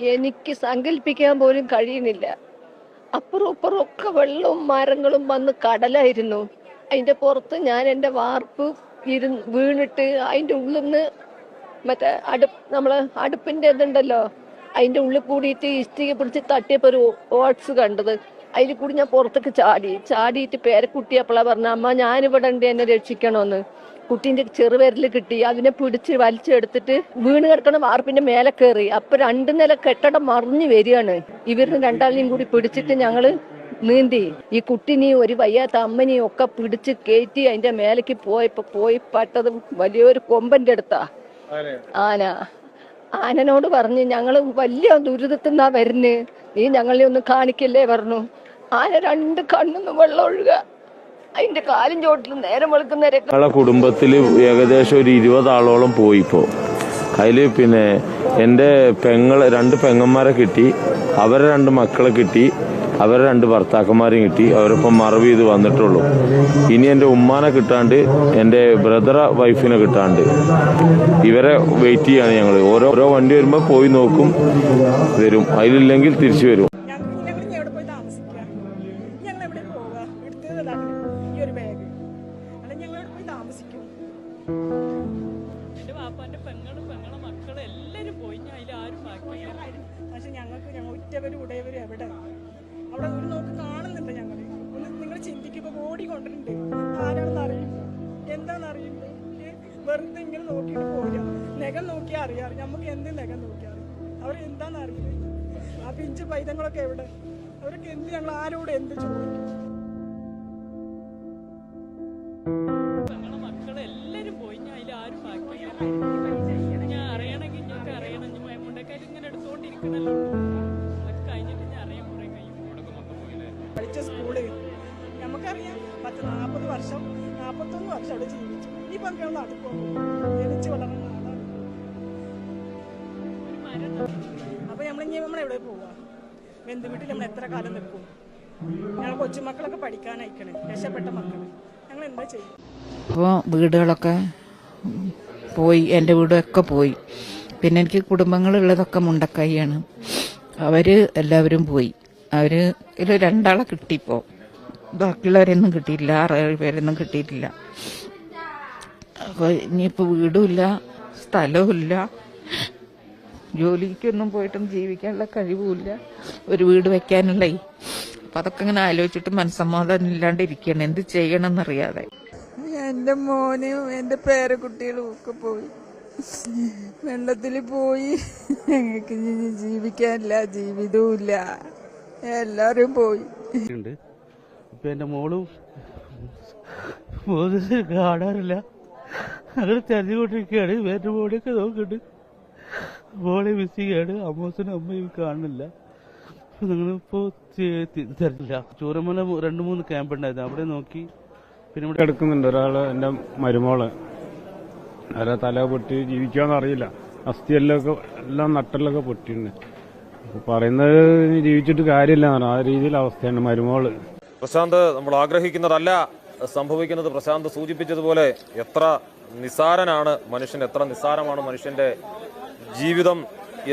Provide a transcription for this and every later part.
എനിക്ക് സങ്കല്പിക്കാൻ പോലും കഴിയുന്നില്ല. അപ്പുറം ഇപ്പുറം ഒക്കെ വെള്ളവും മരങ്ങളും വന്ന് കടലായിരുന്നു. അതിന്റെ പുറത്ത് ഞാൻ എന്റെ വാർപ്പ് ഇരുന്ന് വീണിട്ട് അതിന്റെ ഉള്ളിൽ നിന്ന് മറ്റേ അടു നമ്മൾ അടുപ്പിന്റെ ഇതുണ്ടല്ലോ അതിന്റെ ഉള്ളിൽ കൂടിയിട്ട് ഇഷ്ടിക പിടിച്ച് തട്ടിയപ്പോ ഒരു ഓട്സ് കണ്ടത്. അതിൽ കൂടി ഞാൻ പുറത്തേക്ക് ചാടി. ചാടിയിട്ട് പേരക്കുട്ടി അപ്പോളാ പറഞ്ഞ അമ്മ ഞാനിവിടെ ഉണ്ട് എന്നെ രക്ഷിക്കണമെന്ന്. കുട്ടീന്റെ ചെറുവിരൽ കിട്ടി. അതിനെ പിടിച്ച് വലിച്ചെടുത്തിട്ട് വീണ് കിടക്കണ വാർപ്പിന്റെ മേലെ കയറി. അപ്പൊ രണ്ടു നില കെട്ടടം മറിഞ്ഞു വരികയാണ്. ഇവരിന് രണ്ടാളെയും കൂടി പിടിച്ചിട്ട് ഞങ്ങൾ നീന്തി. ഈ കുട്ടിനെയും ഒരു വയ്യാത്ത അമ്മനെയും ഒക്കെ പിടിച്ച് കയറ്റി അതിന്റെ മേലേക്ക് പോയപ്പോ പോയി പട്ടത് വലിയൊരു കൊമ്പന്റെ അടുത്താ. ആന. ആനനോട് പറഞ്ഞു ഞങ്ങൾ വലിയ ദുരിതത്തിൽ നിന്നാ വരുന്നേ. നീ ഞങ്ങളെ ഒന്ന് കാണിക്കല്ലേ പറഞ്ഞു. ആന രണ്ട് കണ്ണൊന്നും വെള്ളം ഒഴുക അതിന്റെ കാലും ചോട്ടിൽ നേരം വെളുക്കുന്നവരെ ഞങ്ങളെ കുടുംബത്തിൽ ഏകദേശം ഒരു ഇരുപത് ആളോളം പോയിപ്പോ അതിൽ പിന്നെ എന്റെ പെങ്ങൾ രണ്ട് പെങ്ങന്മാരെ കിട്ടി അവരെ രണ്ട് മക്കളെ കിട്ടി അവരെ രണ്ട് ഭർത്താക്കന്മാരെയും കിട്ടി അവരിപ്പം മറവ് ചെയ്ത് വന്നിട്ടുള്ളൂ. ഇനി എന്റെ ഉമ്മാനെ കിട്ടാണ്ട് എന്റെ ബ്രദറെ വൈഫിനെ കിട്ടാണ്ട്. ഇവരെ വെയിറ്റ് ചെയ്യാണ് ഞങ്ങൾ ഓരോ ഓരോ വണ്ടി വരുമ്പോൾ പോയി നോക്കും വരും. അതിലില്ലെങ്കിൽ തിരിച്ചു വരും. ഉറ്റവരും ഉടയവരും എവിടെ? അവിടെ ഒരു നോക്ക് കാണുന്നുണ്ട് ഞങ്ങൾ ഒന്ന് നിങ്ങൾ ചിന്തിക്കുമ്പോൾ ഓടി കൊണ്ടിട്ടുണ്ട് ആരാണെന്ന് അറിയും എന്താണെന്ന് വെറുതെ ഇങ്ങനെ നോക്കിയിട്ട് പോരാ. നഖം നോക്കിയാൽ അറിയാം. നമുക്ക് എന്ത് നഖം നോക്കിയാൽ അറിയാം. അവർ എന്താണെന്ന് അറിയില്ല. ആ പിഞ്ച് പൈതങ്ങളൊക്കെ എവിടെ? അവർക്ക് എന്ത് ഞങ്ങൾ ആരോട് എന്ത് ചോദിക്കും? നാൽപ്പത് വർഷം നാൽപ്പത്തൊന്ന് വർഷം അവിടെ ജീവിച്ചു. ഇനിയിപ്പോൾ നമുക്ക് നടക്കുമോ ജനിച്ചു വളർന്ന നാടാണ് ഒരു മരം അപ്പൊ നമ്മളിങ്ങനെ നമ്മൾ എവിടെ പോവാ? ബന്ധുവീട്ടിൽ നമ്മൾ എത്ര കാലം നിൽക്കും? ഞങ്ങൾ കൊച്ചുമക്കളൊക്കെ പഠിക്കാനയക്കണേ രക്ഷപ്പെട്ട മക്കൾ ഞങ്ങൾ എന്താ ചെയ്യും അപ്പോൾ വീടുകളൊക്കെ പോയി എന്റെ വീടൊക്കെ പോയി. പിന്നെ എനിക്ക് കുടുംബങ്ങളുള്ളതൊക്കെ മുണ്ടക്കൈയാണ്. അവർ എല്ലാവരും പോയി. അവർ ഇതിൽ രണ്ടാളെ കിട്ടിപ്പോൾ ബാക്കിയുള്ളവരൊന്നും കിട്ടിയില്ല ആറേഴ് പേരൊന്നും കിട്ടിയിട്ടില്ല. അപ്പോൾ ഇനിയിപ്പോൾ വീടുമില്ല സ്ഥലവുമില്ല ജോലിക്കൊന്നും പോയിട്ടും ജീവിക്കാനുള്ള കഴിവുമില്ല ഒരു വീട് വെക്കാനുള്ള. അപ്പം അതൊക്കെ ഇങ്ങനെ ആലോചിച്ചിട്ട് മനസ്സമാധാനം ഇല്ലാണ്ട് ഇരിക്കണം എന്ത് ചെയ്യണമെന്നറിയാതെ. എന്റെ മോനും എന്റെ പേരക്കുട്ടികളും ഒക്കെ പോയി. വെള്ളത്തിൽ പോയി. ഞങ്ങൾക്ക് ഇനി ജീവിക്കാനില്ല ജീവിതവും ഇല്ല എല്ലാവരും പോയി. ഉണ്ട്. ഇപ്പൊ എന്റെ മോളും കാണാറില്ല. അങ്ങനെ തെരഞ്ഞുകൊണ്ടിരിക്കുകയാണ്. എന്റെ മോനെയൊക്കെ നോക്കിട്ട് മോളെ മിസ് ചെയ്യാണ്. അമ്മോസനും അമ്മയും കാണുന്നില്ല. നിങ്ങളിപ്പോ തരില്ല ചൂരമല രണ്ട് മൂന്ന് ക്യാമ്പ് ഉണ്ടായിരുന്നു. അവിടെ നോക്കി. പിന്നെ ഇവിടെ എടുക്കുന്നുണ്ട് ഒരാൾ എന്റെ മരുമോൾ. അവരെ തല പൊട്ടി ജീവിക്കാന്ന് അറിയില്ല. അസ്ഥിയെല്ലാം എല്ലാം നട്ടെല്ലൊക്കെ പൊട്ടിയിട്ടുണ്ട്. പറയുന്നത് ജീവിച്ചിട്ട് കാര്യമില്ല ആ രീതിയിൽ അവസ്ഥയാണ് മരുമോൾ. പ്രശാന്ത് നമ്മൾ ആഗ്രഹിക്കുന്നതല്ല സംഭവിക്കുന്നത് പ്രശാന്ത് സൂചിപ്പിച്ചതുപോലെ എത്ര നിസാരനാണ് മനുഷ്യൻ എത്ര നിസാരമാണ് മനുഷ്യന്റെ ജീവിതം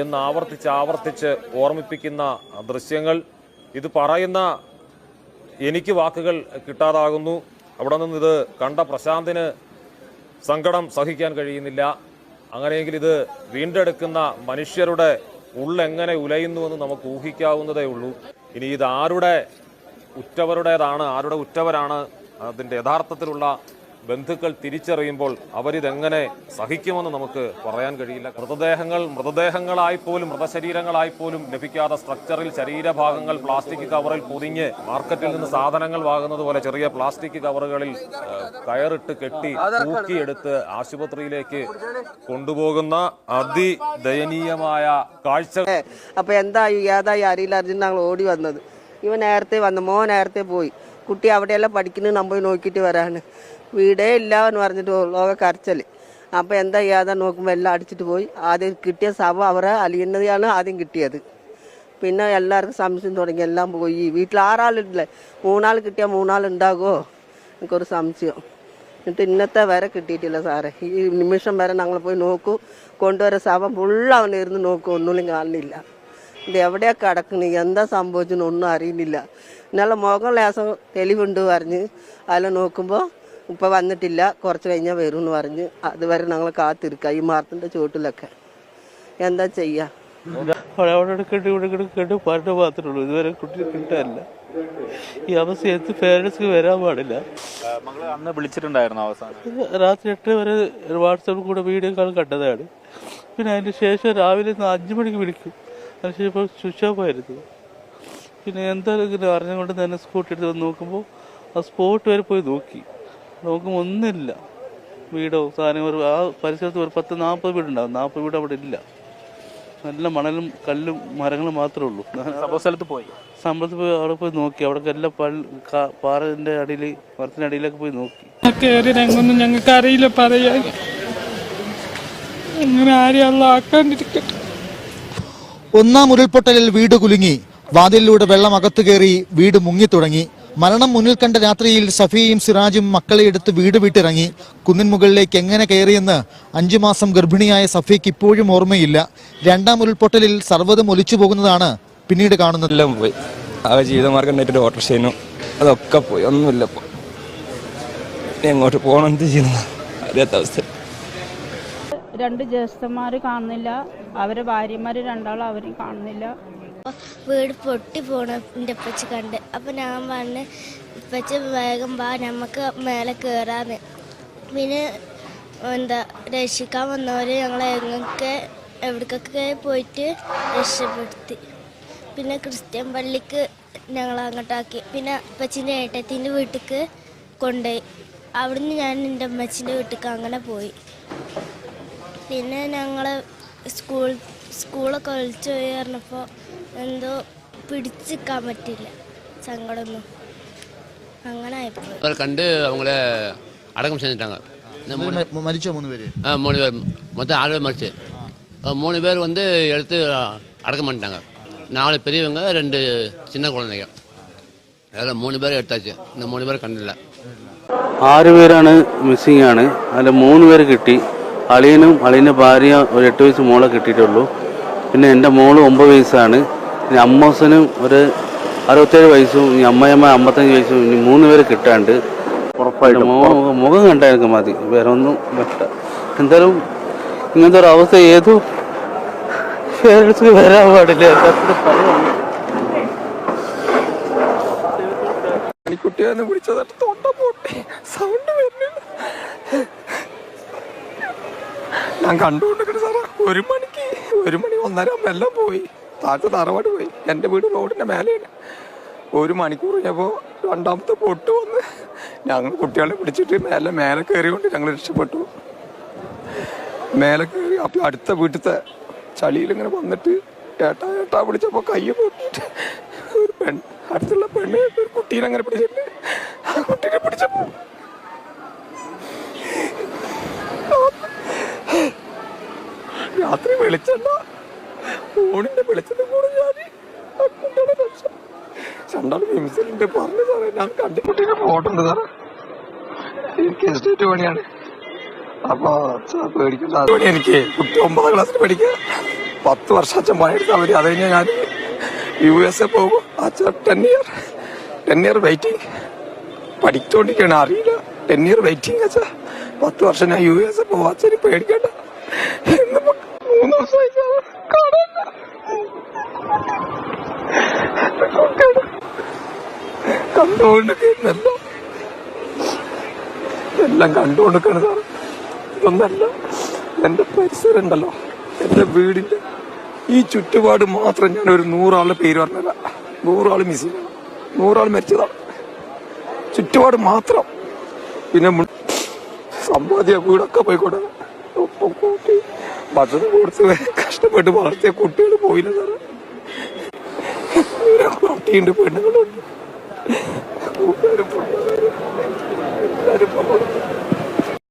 എന്ന് ആവർത്തിച്ച് ആവർത്തിച്ച് ഓർമ്മിപ്പിക്കുന്ന ദൃശ്യങ്ങൾ. ഇത് പറയുന്ന എനിക്ക് വാക്കുകൾ കിട്ടാതാകുന്നു. അവിടെ നിന്ന് ഇത് കണ്ട പ്രശാന്തിന് സങ്കടം സഹിക്കാൻ കഴിയുന്നില്ല. അങ്ങനെയെങ്കിൽ ഇത് വീണ്ടെടുക്കുന്ന മനുഷ്യരുടെ ഉള്ളെങ്ങനെ ഉലയുന്നുവെന്ന് നമുക്ക് ഊഹിക്കാവുന്നതേ ഉള്ളൂ. ഇനി ഇത് ആരുടെ ഉറ്റവരുടേതാണ് ആരുടെ ഉറ്റവരാണ് അതിന്റെ യഥാർത്ഥത്തിലുള്ള ബന്ധുക്കൾ തിരിച്ചറിയുമ്പോൾ അവരിതെങ്ങനെ സഹിക്കുമെന്ന് നമുക്ക് പറയാൻ കഴിയില്ല. മൃതദേഹങ്ങൾ മൃതദേഹങ്ങളായി പോലും മൃതശരീരങ്ങളായി പോലും ലഭിക്കാത്ത സ്ട്രക്ചറിൽ ശരീരഭാഗങ്ങൾ പ്ലാസ്റ്റിക് കവറിൽ പൊതിഞ്ഞ് മാർക്കറ്റിൽ നിന്ന് സാധനങ്ങൾ വാങ്ങുന്നത് പോലെ ചെറിയ പ്ലാസ്റ്റിക് കവറുകളിൽ കയറിട്ട് കെട്ടി തൂക്കിയെടുത്ത് ആശുപത്രിയിലേക്ക് കൊണ്ടുപോകുന്ന അതിദയനീയമായ കാഴ്ച അപ്പൊ എന്തായി? ഏതായി? അറിയില്ല. അറിഞ്ഞിട്ട് ഞങ്ങൾ ഓടി വന്നത്. ഇവൻ നേരത്തെ വന്നു മോ നേരത്തെ പോയി. കുട്ടി അവിടെയെല്ലാം പഠിക്കുന്നത് നമ്മൾ നോക്കിയിട്ട് വരാണ്. വീടേ ഇല്ല എന്ന് പറഞ്ഞിട്ട് ലോക കരച്ചൽ അപ്പോൾ എന്താ ചെയ്യാതെ നോക്കുമ്പോൾ എല്ലാം അടിച്ചിട്ട് പോയി. ആദ്യം കിട്ടിയ സഭ അവരെ അലിയുന്നതാണ് ആദ്യം കിട്ടിയത്. പിന്നെ എല്ലാവർക്കും സംശയം തുടങ്ങി എല്ലാം പോയി. വീട്ടിൽ ആറാളില്ലേ? മൂന്നാൾ കിട്ടിയാൽ മൂന്നാൾ ഉണ്ടാകുമോ എനിക്കൊരു സംശയം. എന്നിട്ട് ഇന്നത്തെ വരെ കിട്ടിയിട്ടില്ല സാറേ. ഈ നിമിഷം വരെ ഞങ്ങൾ പോയി നോക്കൂ. കൊണ്ടുവരെ ശവം ഫുള്ള് അവനിരുന്ന് നോക്കും. ഒന്നുമില്ലെങ്കിൽ കാണുന്നില്ല. ഇത് എവിടെയാ കിടക്കണ് എന്താ സംഭവിച്ചെന്ന് ഒന്നും അറിയുന്നില്ല. എന്നുള്ള മുഖം ലേശം തെളിവുണ്ട് പറഞ്ഞ്. അതിൽ നോക്കുമ്പോൾ ഇപ്പം വന്നിട്ടില്ല. കുറച്ച് കഴിഞ്ഞാൽ വരും എന്ന് പറഞ്ഞ്. അതുവരെ ഞങ്ങൾ കാത്തിരിക്കുക ഈ മാർത്തിന്റെ ചുവട്ടിലൊക്കെ. എന്താ ചെയ്യുക അവിടെ അവിടെ എടുക്കട്ട് ഇവിടെ എടുക്കട്ട് പറഞ്ഞ മാത്രമേ ഉള്ളൂ. ഇതുവരെ കുട്ടി കിട്ടാനില്ല. ഈ അവസ്ഥ എന്ത് പേരൻസ് വരാൻ പാടില്ല. അന്ന് വിളിച്ചിട്ടുണ്ടായിരുന്നു അവസാനം. രാത്രി എട്ട് വരെ വാട്സാപ്പിൽ കൂടെ വീഡിയോ കാൾ കണ്ടതാണ്. പിന്നെ അതിന് ശേഷം രാവിലെ അഞ്ചു മണിക്ക് വിളിക്കും. അതിനുശേഷം ഇപ്പോൾ സ്വിച്ച് ഓഫ് ആയിരുന്നു പിന്നെ എന്തായാലും ഇങ്ങനെ അറിഞ്ഞുകൊണ്ട് തന്നെ സ്കൂട്ടി എടുത്ത് വന്ന് നോക്കുമ്പോൾ ആ സ്പോട്ട് വരെ പോയി നോക്കി. നോക്കുമ്പോൾ ഒന്നുമില്ല. വീടോ സാധനം ഒരു ആ പരിസരത്ത് ഒരു പത്ത് നാൽപ്പത് വീടുണ്ടാവും. നാൽപ്പത് വീട് അവിടെ ഇല്ല. നല്ല മണലും കല്ലും മരങ്ങളും മാത്രമേ ഉള്ളൂ. സംഭവ സ്ഥലത്ത് പോയി. സ്ഥലത്ത് പോയി അവിടെ പോയി നോക്കി. അവിടെ എല്ലാം പാറന്റെ അടിയിൽ മരത്തിന്റെ അടിയിലൊക്കെ പോയി നോക്കി. കയറി രംഗൊന്നും ഞങ്ങൾക്ക് അറിയില്ല പറയാൻ. അങ്ങനെ ആരെയും ആക്കാണ്ടിരിക്കട്ടെ ഒന്നാം ഉരുൾപൊട്ടലിൽ വീട് കുലുങ്ങി. വാതിലിലൂടെ വെള്ളം അകത്തു കയറി വീട് മുങ്ങിത്തുടങ്ങി മരണം മുന്നിൽ കണ്ട രാത്രിയിൽ സഫിയയും സിറാജും മക്കളെ എടുത്ത് വീട് വിട്ടിറങ്ങി. കുന്നിൻ മുകളിലേക്ക് എങ്ങനെ കയറിയെന്ന് അഞ്ചു മാസം ഗർഭിണിയായ സഫിയയ്ക്ക് ഇപ്പോഴും ഓർമ്മയില്ല. രണ്ടാം ഉരുൾപൊട്ടലിൽ സർവതും ഒലിച്ചു പോകുന്നതാണ് പിന്നീട് കാണുന്നത്. ജീവിതമാർഗം അതൊക്കെ പോയി. ഒന്നുമില്ല. എങ്ങോട്ട് പോകണം എന്ത് ചെയ്യുന്നു അറിയാത്ത അവസ്ഥ. രണ്ട് ജ്യേഷ്ഠന്മാർ കാണുന്നില്ല. അവരെ ഭാര്യമാർ രണ്ടാളും അവരും കാണുന്നില്ല. വീട് പൊട്ടി പോണ എന്റെ അപ്പച്ച കണ്ട്. അപ്പം ഞാൻ പറഞ്ഞ് ഇപ്പച്ച വേഗം വാ നമുക്ക് മേലെ കയറാന്ന് പിന്നെ എന്താ രക്ഷിക്കാൻ വന്നവർ ഞങ്ങളെ എങ്ങൊക്കെ എവിടേക്കൊക്കെ പോയിട്ട് രക്ഷപ്പെടുത്തി. പിന്നെ ക്രിസ്ത്യൻ പള്ളിക്ക് ഞങ്ങൾ അങ്ങോട്ടാക്കി. പിന്നെ ഉപ്പച്ചിന്റെ ഏട്ടത്തിന്റെ വീട്ടിലേക്ക് കൊണ്ടുപോയി അവിടുന്ന് ഞാൻ എന്റെ അമ്മച്ചിന്റെ വീട്ടിലേക്ക് അങ്ങനെ പോയി. പിന്നെ ഞങ്ങൾ സ്കൂൾ സ്കൂളൊക്കെ ഒളിച്ചു പോയി പറഞ്ഞപ്പോൾ എന്തോ പിടിച്ചിക്കാൻ പറ്റില്ല സങ്കടമൊന്നും അങ്ങനെ ആയിപ്പോയി അവർ കണ്ട് அவங்கள அடக்கம் செஞ்சுட்டாங்க இந்த மூணு മരിച്ചോ മൂന്ന് പേര് ஆ, மூணு பேர் மொத்தம் ஆறு பேர் மறிச்சு அஹ், மூணு பேர் வந்து எடுத்து அடக்கம் பண்ணிட்டாங்க நாலு பெரியவங்க ரெண்டு சின்ன குழந்தைங்க அதில் மூணு பேர் எடுத்தாச்சு இந்த மூணு பேர் கண்டில்ல ആറ് പേരാണ് മിസ്സിംഗ് ആണ് അതിൽ മൂന്ന് പേര് കിട്ടി അളിയനും അളിയന്റെ ഭാര്യ ഒരു എട്ട് വയസ്സ് മോളെ കിട്ടിയിട്ടുള്ളൂ. പിന്നെ എന്റെ മോൾ ഒമ്പത് വയസ്സാണ്. ഇനി അമ്മോസനും ഒരു അറുപത്തേഴ് വയസ്സും ഇനി അമ്മയമ്മ അമ്പത്തഞ്ച് വയസ്സും ഇനി മൂന്ന് പേര് കിട്ടാണ്ട് ഉറപ്പായിട്ടും. മുഖം കണ്ടായിരുന്നു മതി. വേറെ ഒന്നും വെട്ട. എന്തായാലും ഇങ്ങനത്തെ ഒരു അവസ്ഥ ഏതോ പേരൻസിന് വരാൻ പാടില്ല. സത്യം പിടിച്ചതായിട്ട് തോട്ടം പൊട്ടി. സൗണ്ട് വരുന്നില്ല. ഞാൻ കണ്ടുകൊണ്ടിരിക്കണ സാറേ ഒരു മണിക്ക് ഒരു മണി ഒന്നര എല്ലാം പോയി. താഴത്തെ തറവാട് പോയി. എന്റെ വീട് റോഡിന്റെ മേലെയാണ്. ഒരു മണിക്കൂർ കഴിഞ്ഞപ്പോൾ രണ്ടാമത്തെ പൊട്ട് വന്ന് ഞങ്ങൾ കുട്ടികളെ പിടിച്ചിട്ട് മേലെ മേലെ കയറിക്കൊണ്ട് ഞങ്ങൾ രക്ഷപ്പെട്ടു. മേലെ കയറി അപ്പോൾ അടുത്ത വീട്ടിലത്തെ ചളിയിലിങ്ങനെ വന്നിട്ട് ഏട്ടാ ഏട്ടാ വിളിച്ചപ്പോൾ കൈ പൊട്ടിട്ട് ഒരു പെൺ അടുത്തുള്ള പെണ്ണ് ഒരു കുട്ടീനെ അങ്ങനെ പിടിച്ചിട്ട് ആ കുട്ടീനെ പിടിച്ചപ്പോ രാത്രി വെളിച്ചണ്ട ഫോണിന്റെ കൂടെ ഞാൻ പറഞ്ഞു സാറേ ഞാൻ കണ്ടിക്കുട്ടീന്റെ ഫോട്ടോ ഉണ്ട് സാറേ. എനിക്ക് എസ്റ്റേറ്റ് പണിയാണ്. അപ്പൊ പേടിക്കണ്ട. എനിക്ക് കുട്ടി ഒമ്പതാം ക്ലാസ്സിൽ പഠിക്കുക. പത്ത് വർഷം അച്ഛൻ പണിയെടുത്താൽ അവർ അത് കഴിഞ്ഞാൽ ഞാൻ യു എസ് എ പോകും. അച്ഛൻ ten year ten year waiting പഠിച്ചോണ്ടിരിക്കുകയാണ് അറിയില്ല. ടെൻ ഇയർ വെയിറ്റിംഗ് അച്ഛാ. പത്ത് വർഷം ഞാൻ യു എസ് എ പോകും. അച്ഛന് പേടിക്കണ്ട. ഇന്നിപ്പോ മൂന്ന് ദിവസമായി കാണാനില്ല കണ്ടുകൊണ്ടിരിക്കുന്നല്ല എല്ലാം കണ്ടുകൊണ്ടിരിക്കണ സാർ ഇതൊന്നല്ല. എന്റെ പരിസരം ഉണ്ടല്ലോ എന്റെ വീടിന്റെ ഈ ചുറ്റുപാട് മാത്രം ഞാൻ ഒരു നൂറാളുടെ പേര് പറഞ്ഞല്ല നൂറാൾ മിസ് ചെയ്യണം നൂറാൾ മരിച്ചതാണ് ചുറ്റുപാട് മാത്രം. പിന്നെ സമ്പാദ്യ വീടൊക്കെ പോയിക്കോട്ടെ. ഭക്ഷണം കൊടുത്ത് കഷ്ടപ്പെട്ട് വളർത്തിയ കുട്ടികൾ പോയില്ല സാറേ. കുട്ടിയുണ്ട് പെണ്ണുങ്ങളുണ്ട്. കൂട്ടുകാരും